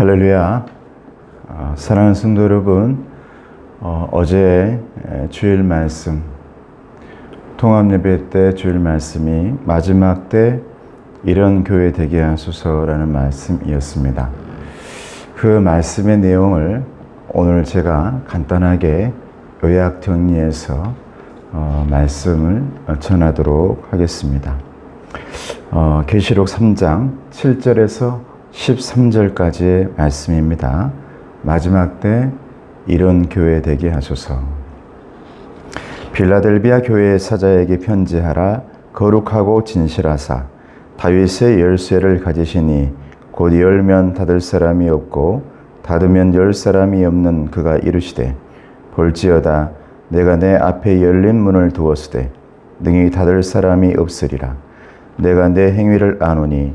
할렐루야. 어, 사랑하는 성도 여러분, 어, 제 주일 말씀, 통합 예배 때 주일 말씀이 마지막 때 이런 교회 되게 하소서라는 말씀이었습니다. 그 말씀의 내용을 오늘 제가 간단하게 요약 정리해서 어, 말씀을 전하도록 하겠습니다. 어, 계시록 3장 7절에서 13절까지의 말씀입니다. 마지막 때 이런 교회 되게 하소서. 빌라델비아 교회의 사자에게 편지하라 거룩하고 진실하사 다윗의 열쇠를 가지시니 곧 열면 닫을 사람이 없고 닫으면 열 사람이 없는 그가 이르시되 볼지어다 내가 내 앞에 열린 문을 두었으되 능히 닫을 사람이 없으리라 내가 내 행위를 아노니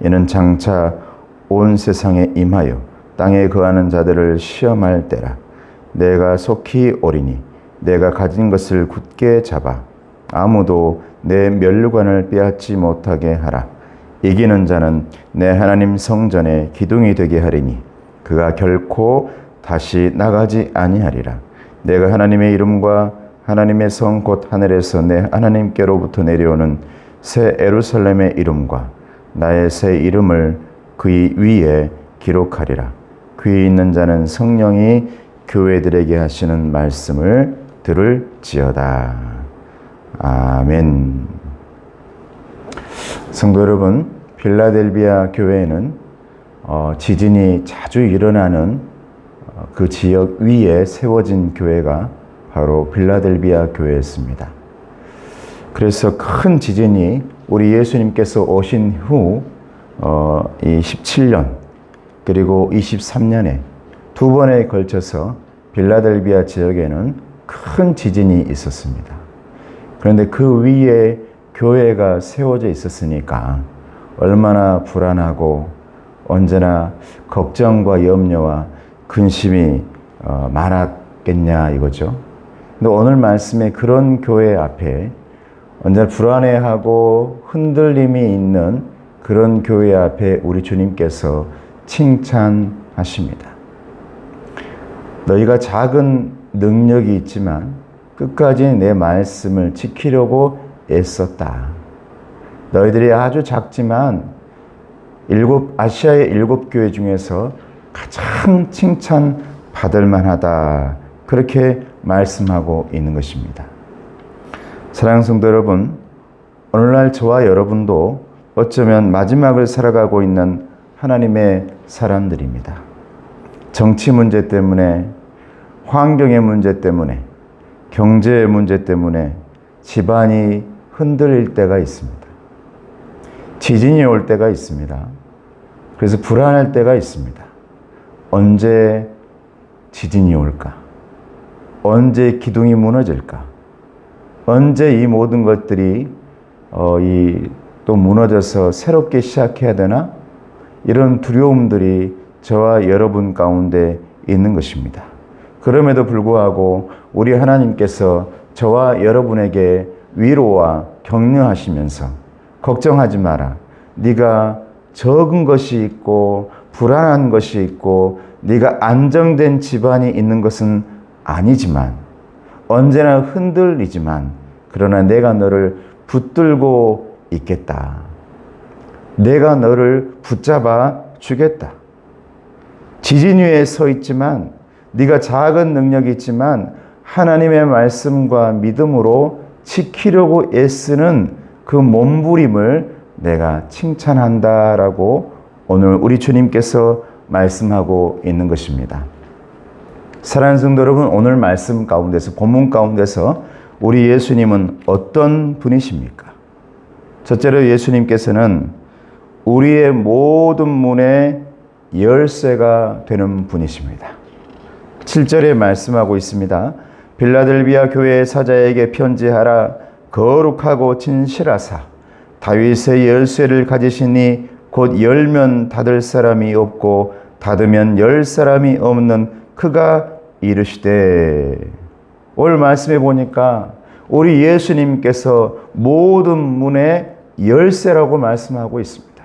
이는 장차 온 세상에 임하여 땅에 거하는 자들을 시험할 때라. 내가 속히 오리니 내가 가진 것을 굳게 잡아 아무도 내 면류관을 빼앗지 못하게 하라. 이기는 자는 내 하나님 성전에 기둥이 되게 하리니 그가 결코 다시 나가지 아니하리라. 내가 하나님의 이름과 하나님의 성 곧 하늘에서 내 하나님께로부터 내려오는 새 에루살렘의 이름과 나의 새 이름을 그의 위에 기록하리라. 귀 있는 자는 성령이 교회들에게 하시는 말씀을 들을지어다. 아멘. 성도 여러분, 필라델비아 교회에는 어, 지진이 자주 일어나는 어, 그 지역 위에 세워진 교회가 바로 필라델비아 교회였습니다. 그래서 큰 지진이 우리 예수님께서 오신 후, 어, 이 17년, 그리고 23년에 두 번에 걸쳐서 빌라델비아 지역에는 큰 지진이 있었습니다. 그런데 그 위에 교회가 세워져 있었으니까 얼마나 불안하고 언제나 걱정과 염려와 근심이 어, 많았겠냐 이거죠. 근데 오늘 말씀에 그런 교회 앞에 언제나 불안해하고 흔들림이 있는 그런 교회 앞에 우리 주님께서 칭찬하십니다. 너희가 작은 능력이 있지만 끝까지 내 말씀을 지키려고 애썼다. 너희들이 아주 작지만 일곱 아시아의 일곱 교회 중에서 가장 칭찬 받을 만하다. 그렇게 말씀하고 있는 것입니다. 사랑하는 성도 여러분, 오늘날 저와 여러분도 어쩌면 마지막을 살아가고 있는 하나님의 사람들입니다. 정치 문제 때문에, 환경의 문제 때문에, 경제의 문제 때문에 집안이 흔들릴 때가 있습니다. 지진이 올 때가 있습니다. 그래서 불안할 때가 있습니다. 언제 지진이 올까? 언제 기둥이 무너질까? 언제 이 모든 것들이 어, 이 또 무너져서 새롭게 시작해야 되나? 이런 두려움들이 저와 여러분 가운데 있는 것입니다. 그럼에도 불구하고 우리 하나님께서 저와 여러분에게 위로와 격려하시면서 걱정하지 마라. 네가 적은 것이 있고 불안한 것이 있고 네가 안정된 집안이 있는 것은 아니지만 언제나 흔들리지만 그러나 내가 너를 붙들고 있겠다. 내가 너를 붙잡아 주겠다. 지진 위에 서 있지만 네가 작은 능력이 있지만 하나님의 말씀과 믿음으로 지키려고 애쓰는 그 몸부림을 내가 칭찬한다라고 오늘 우리 주님께서 말씀하고 있는 것입니다. 사랑하는 성도 여러분, 오늘 말씀 가운데서 본문 가운데서 우리 예수님은 어떤 분이십니까? 첫째로 예수님께서는 우리의 모든 문에 열쇠가 되는 분이십니다. 7절에 말씀하고 있습니다. 빌라델비아 교회 사자에게 편지하라 거룩하고 진실하사 다윗의 열쇠를 가지시니 곧 열면 닫을 사람이 없고 닫으면 열 사람이 없는 그가 이르시되 오늘 말씀해 보니까 우리 예수님께서 모든 문의 열쇠라고 말씀하고 있습니다.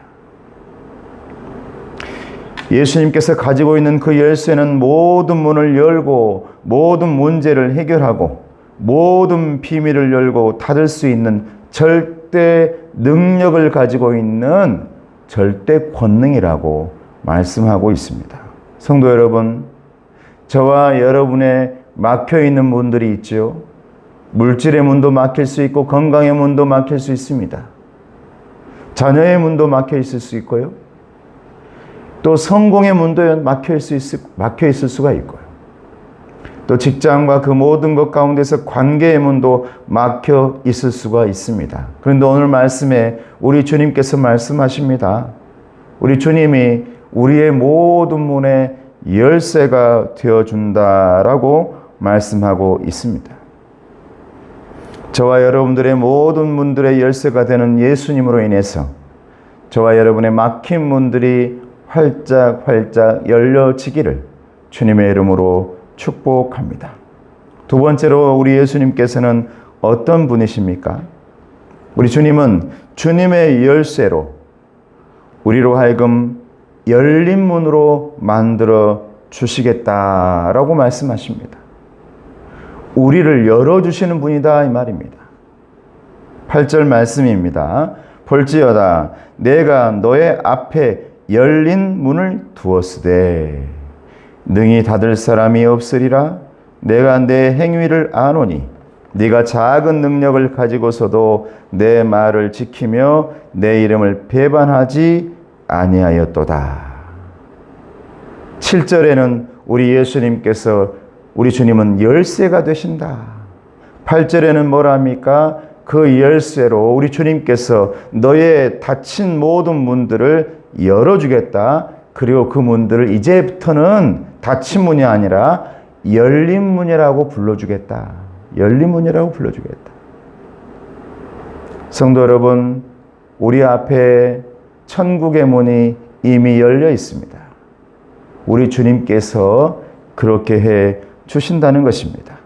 예수님께서 가지고 있는 그 열쇠는 모든 문을 열고 모든 문제를 해결하고 모든 비밀을 열고 닫을 수 있는 절대 능력을 가지고 있는 절대 권능이라고 말씀하고 있습니다. 성도 여러분, 저와 여러분의 막혀 있는 문들이 있죠. 물질의 문도 막힐 수 있고 건강의 문도 막힐 수 있습니다. 자녀의 문도 막혀 있을 수 있고요. 또 성공의 문도 막혀 있을, 수, 막혀 있을 수가 있고요. 또 직장과 그 모든 것 가운데서 관계의 문도 막혀 있을 수가 있습니다. 그런데 오늘 말씀에 우리 주님께서 말씀하십니다. 우리 주님이 우리의 모든 문에 열쇠가 되어준다라고 말씀하고 있습니다. 저와 여러분들의 모든 문들의 열쇠가 되는 예수님으로 인해서 저와 여러분의 막힌 문들이 활짝 활짝 열려지기를 주님의 이름으로 축복합니다. 두 번째로 우리 예수님께서는 어떤 분이십니까? 우리 주님은 주님의 열쇠로 우리로 하여금 열린 문으로 만들어 주시겠다라고 말씀하십니다. 우리를 열어주시는 분이다 이 말입니다. 8절 말씀입니다. 볼지어다 내가 너의 앞에 열린 문을 두었으되 능히 닫을 사람이 없으리라 내가 내 행위를 아노니 네가 작은 능력을 가지고서도 내 말을 지키며 내 이름을 배반하지 아니하였도다. 7절에는 우리 예수님께서 우리 주님은 열쇠가 되신다. 8절에는 뭐랍니까? 그 열쇠로 우리 주님께서 너의 닫힌 모든 문들을 열어주겠다. 그리고 그 문들을 이제부터는 닫힌 문이 아니라 열린 문이라고 불러주겠다. 열린 문이라고 불러주겠다. 성도 여러분, 우리 앞에 천국의 문이 이미 열려 있습니다. 우리 주님께서 그렇게 해 주신다는 것입니다.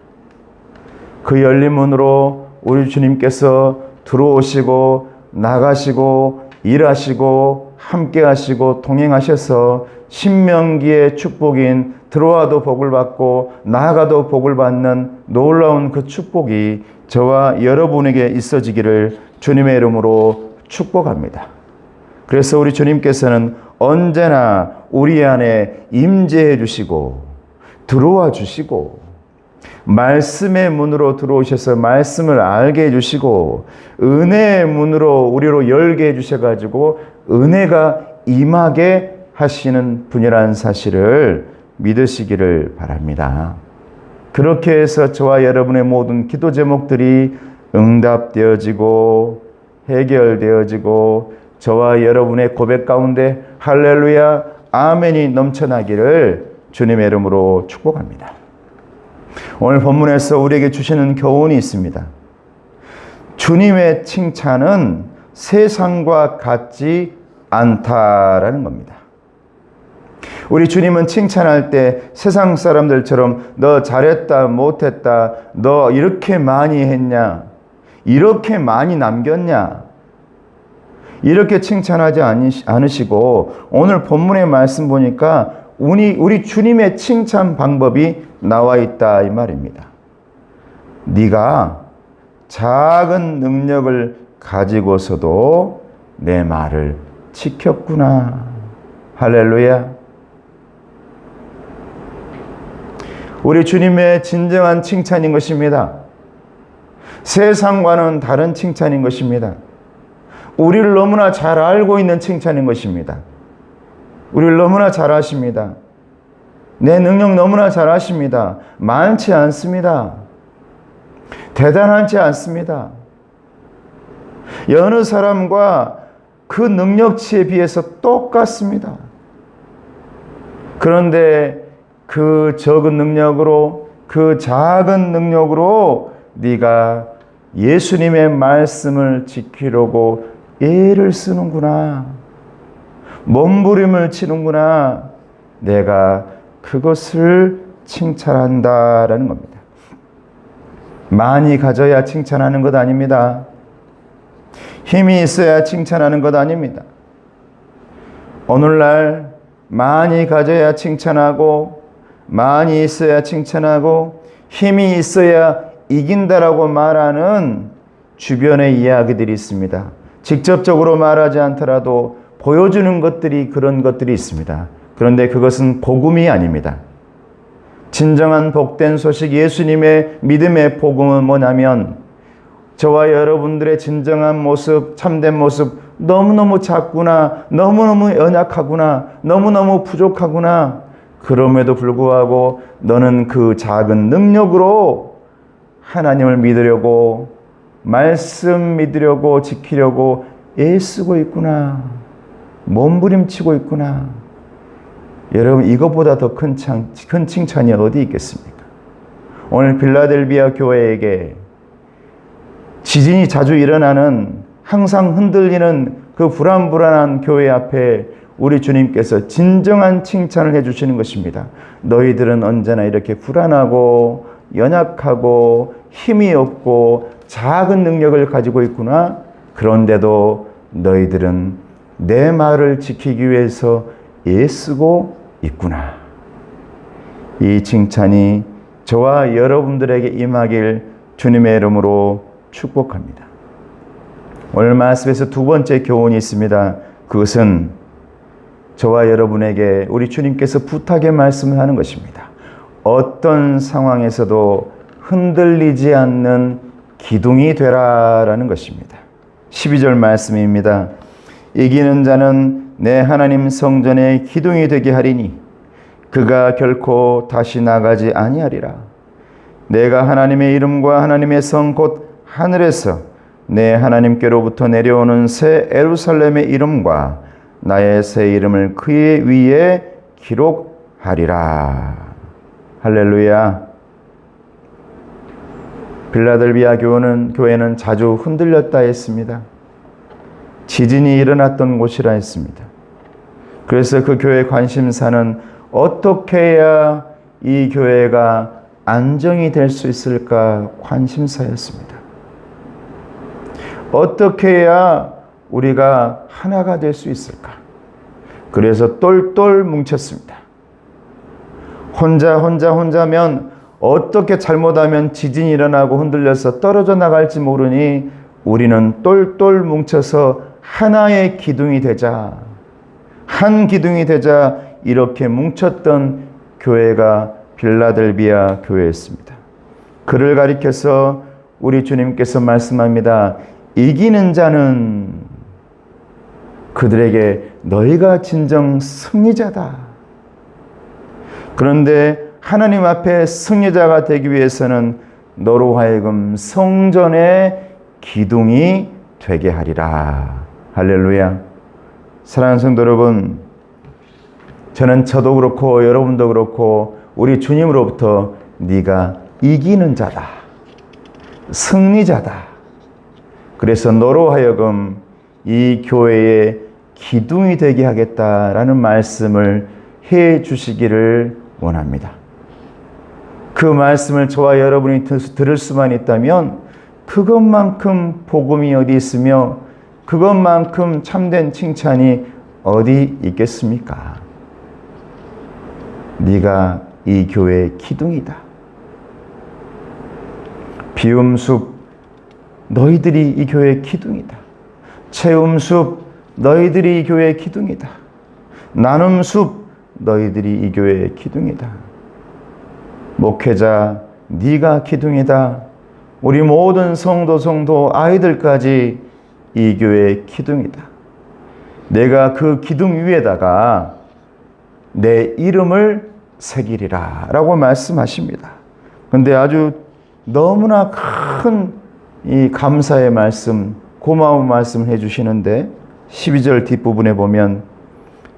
그 열린 문으로 우리 주님께서 들어오시고 나가시고 일하시고 함께 하시고 동행하셔서 신명기의 축복인 들어와도 복을 받고 나아가도 복을 받는 놀라운 그 축복이 저와 여러분에게 있어지기를 주님의 이름으로 축복합니다. 그래서 우리 주님께서는 언제나 우리 안에 임재해 주시고 들어와 주시고 말씀의 문으로 들어오셔서 말씀을 알게 해주시고 은혜의 문으로 우리로 열게 해주셔가지고 은혜가 임하게 하시는 분이라는 사실을 믿으시기를 바랍니다. 그렇게 해서 저와 여러분의 모든 기도 제목들이 응답되어지고 해결되어지고 저와 여러분의 고백 가운데 할렐루야 아멘이 넘쳐나기를 주님의 이름으로 축복합니다. 오늘 본문에서 우리에게 주시는 교훈이 있습니다. 주님의 칭찬은 세상과 같지 않다라는 겁니다. 우리 주님은 칭찬할 때 세상 사람들처럼 너 잘했다, 못했다, 너 이렇게 많이 했냐, 이렇게 많이 남겼냐, 이렇게 칭찬하지 않으시고 오늘 본문의 말씀 보니까 우리, 우리 주님의 칭찬 방법이 나와 있다 이 말입니다. 네가 작은 능력을 가지고서도 내 말을 지켰구나. 할렐루야. 우리 주님의 진정한 칭찬인 것입니다. 세상과는 다른 칭찬인 것입니다. 우리를 너무나 잘 알고 있는 칭찬인 것입니다. 우리를 너무나 잘 아십니다. 내 능력 너무나 잘 아십니다. 많지 않습니다. 대단하지 않습니다. 여느 사람과 그 능력치에 비해서 똑같습니다. 그런데 그 적은 능력으로 그 작은 능력으로 네가 예수님의 말씀을 지키려고 애를 쓰는구나. 몸부림을 치는구나. 내가 그것을 칭찬한다라는 겁니다. 많이 가져야 칭찬하는 것 아닙니다. 힘이 있어야 칭찬하는 것 아닙니다. 오늘날 많이 가져야 칭찬하고 많이 있어야 칭찬하고 힘이 있어야 이긴다라고 말하는 주변의 이야기들이 있습니다. 직접적으로 말하지 않더라도 보여주는 것들이 그런 것들이 있습니다. 그런데 그것은 복음이 아닙니다. 진정한 복된 소식 예수님의 믿음의 복음은 뭐냐면 저와 여러분들의 진정한 모습, 참된 모습 너무너무 작구나, 너무너무 연약하구나, 너무너무 부족하구나. 그럼에도 불구하고 너는 그 작은 능력으로 하나님을 믿으려고 말씀 믿으려고 지키려고 애쓰고 있구나. 몸부림치고 있구나. 여러분 이것보다 더 큰 큰 칭찬이 어디 있겠습니까? 오늘 빌라델비아 교회에게 지진이 자주 일어나는 항상 흔들리는 그 불안불안한 교회 앞에 우리 주님께서 진정한 칭찬을 해주시는 것입니다. 너희들은 언제나 이렇게 불안하고 연약하고 힘이 없고 작은 능력을 가지고 있구나. 그런데도 너희들은 내 말을 지키기 위해서 애쓰고 있구나. 이 칭찬이 저와 여러분들에게 임하길 주님의 이름으로 축복합니다. 오늘 말씀에서 두 번째 교훈이 있습니다. 그것은 저와 여러분에게 우리 주님께서 부탁의 말씀을 하는 것입니다. 어떤 상황에서도 흔들리지 않는 기둥이 되라라는 것입니다. 12절 말씀입니다. 이기는 자는 내 하나님 성전의 기둥이 되게 하리니 그가 결코 다시 나가지 아니하리라. 내가 하나님의 이름과 하나님의 성 곧 하늘에서 내 하나님께로부터 내려오는 새 에루살렘의 이름과 나의 새 이름을 그의 위에 기록하리라. 할렐루야. 빌라델비아 교회는, 자주 흔들렸다 했습니다. 지진이 일어났던 곳이라 했습니다. 그래서 그 교회 관심사는 어떻게 해야 이 교회가 안정이 될 수 있을까 관심사였습니다. 어떻게 해야 우리가 하나가 될 수 있을까? 그래서 똘똘 뭉쳤습니다. 혼자 혼자 혼자면 어떻게 잘못하면 지진이 일어나고 흔들려서 떨어져 나갈지 모르니 우리는 똘똘 뭉쳐서 하나의 기둥이 되자. 한 기둥이 되자 이렇게 뭉쳤던 교회가 빌라델비아 교회였습니다. 그를 가리켜서 우리 주님께서 말씀합니다. 이기는 자는 그들에게 너희가 진정 승리자다. 그런데 하나님 앞에 승리자가 되기 위해서는 너로 하여금 성전의 기둥이 되게 하리라. 할렐루야. 사랑하는 성도 여러분, 저는 저도 그렇고 여러분도 그렇고 우리 주님으로부터 네가 이기는 자다. 승리자다. 그래서 너로 하여금 이 교회의 기둥이 되게 하겠다라는 말씀을 해 주시기를 원합니다. 그 말씀을 저와 여러분이 들을 수만 있다면 그것만큼 복음이 어디 있으며 그것만큼 참된 칭찬이 어디 있겠습니까? 네가 이 교회의 기둥이다. 비움숲 너희들이 이 교회의 기둥이다. 체움숲 너희들이 이 교회의 기둥이다. 나눔숲 너희들이 이 교회의 기둥이다. 목회자 네가 기둥이다. 우리 모든 성도 성도 아이들까지 이 교회의 기둥이다. 내가 그 기둥 위에다가 내 이름을 새기리라 라고 말씀하십니다. 근데 아주 너무나 큰 이 감사의 말씀, 고마운 말씀을 해주시는데 12절 뒷부분에 보면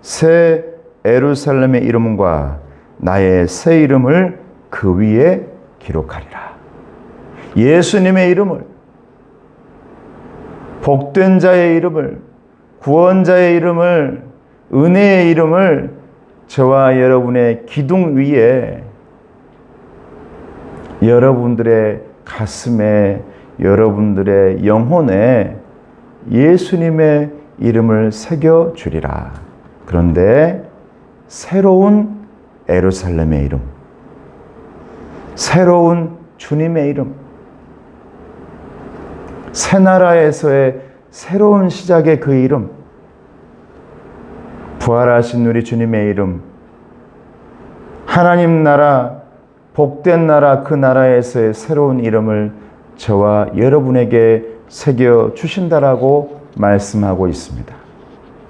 새 에루살렘의 이름과 나의 새 이름을 그 위에 기록하리라. 예수님의 이름을 복된 자의 이름을 구원자의 이름을 은혜의 이름을 저와 여러분의 기둥 위에 여러분들의 가슴에 여러분들의 영혼에 예수님의 이름을 새겨 주리라. 그런데 새로운 에루살렘의 이름, 새로운 주님의 이름, 새 나라에서의 새로운 시작의 그 이름, 부활하신 우리 주님의 이름, 하나님 나라, 복된 나라 그 나라에서의 새로운 이름을 저와 여러분에게 새겨 주신다라고 말씀하고 있습니다.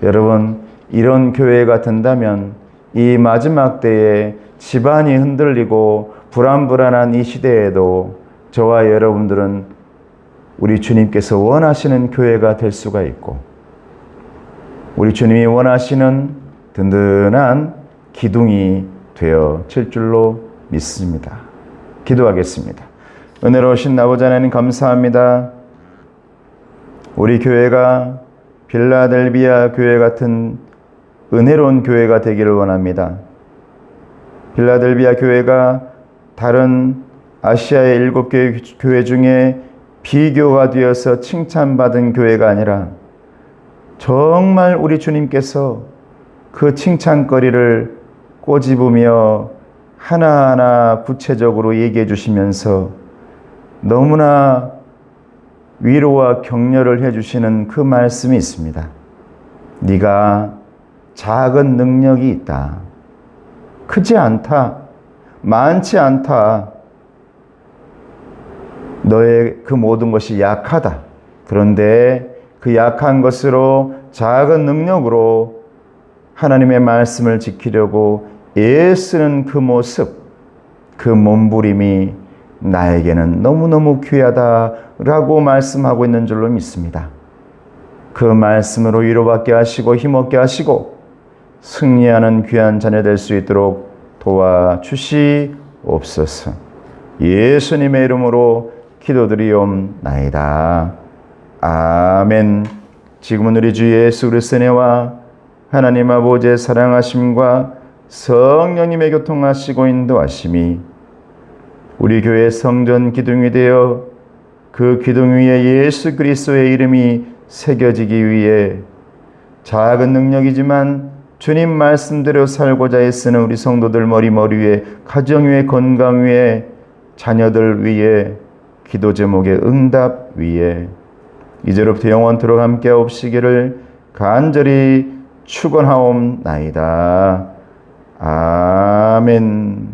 여러분, 이런 교회가 된다면 이 마지막 때에 집안이 흔들리고 불안불안한 이 시대에도 저와 여러분들은 우리 주님께서 원하시는 교회가 될 수가 있고 우리 주님이 원하시는 든든한 기둥이 되어질 줄로 믿습니다. 기도하겠습니다. 은혜로우신 아버지 하나님 감사합니다. 우리 교회가 빌라델비아 교회 같은 은혜로운 교회가 되기를 원합니다. 빌라델비아 교회가 다른 아시아의 일곱 개 교회 중에 비교가 되어서 칭찬받은 교회가 아니라 정말 우리 주님께서 그 칭찬거리를 꼬집으며 하나하나 구체적으로 얘기해 주시면서 너무나 위로와 격려를 해 주시는 그 말씀이 있습니다. 네가 작은 능력이 있다. 크지 않다. 많지 않다. 너의 그 모든 것이 약하다. 그런데 그 약한 것으로 작은 능력으로 하나님의 말씀을 지키려고 애쓰는 그 모습, 그 몸부림이 나에게는 너무너무 귀하다라고 말씀하고 있는 줄로 믿습니다. 그 말씀으로 위로받게 하시고 힘없게 하시고 승리하는 귀한 자녀 될 수 있도록 도와주시옵소서. 예수님의 이름으로 기도드리옵나이다. 아멘. 지금은 우리 주 예수 그리스도의 은혜와 하나님 아버지의 사랑하심과 성령님의 교통하시고 인도하심이 우리 교회 성전 기둥이 되어 그 기둥 위에 예수 그리스도의 이름이 새겨지기 위해 작은 능력이지만 주님 말씀대로 살고자 애쓰는 우리 성도들 머리 머리 위에 가정 위에 건강 위에 자녀들 위에 기도 제목의 응답 위에 이제로부터 영원토록 함께 없시기를 간절히 축원하옵나이다. 아멘.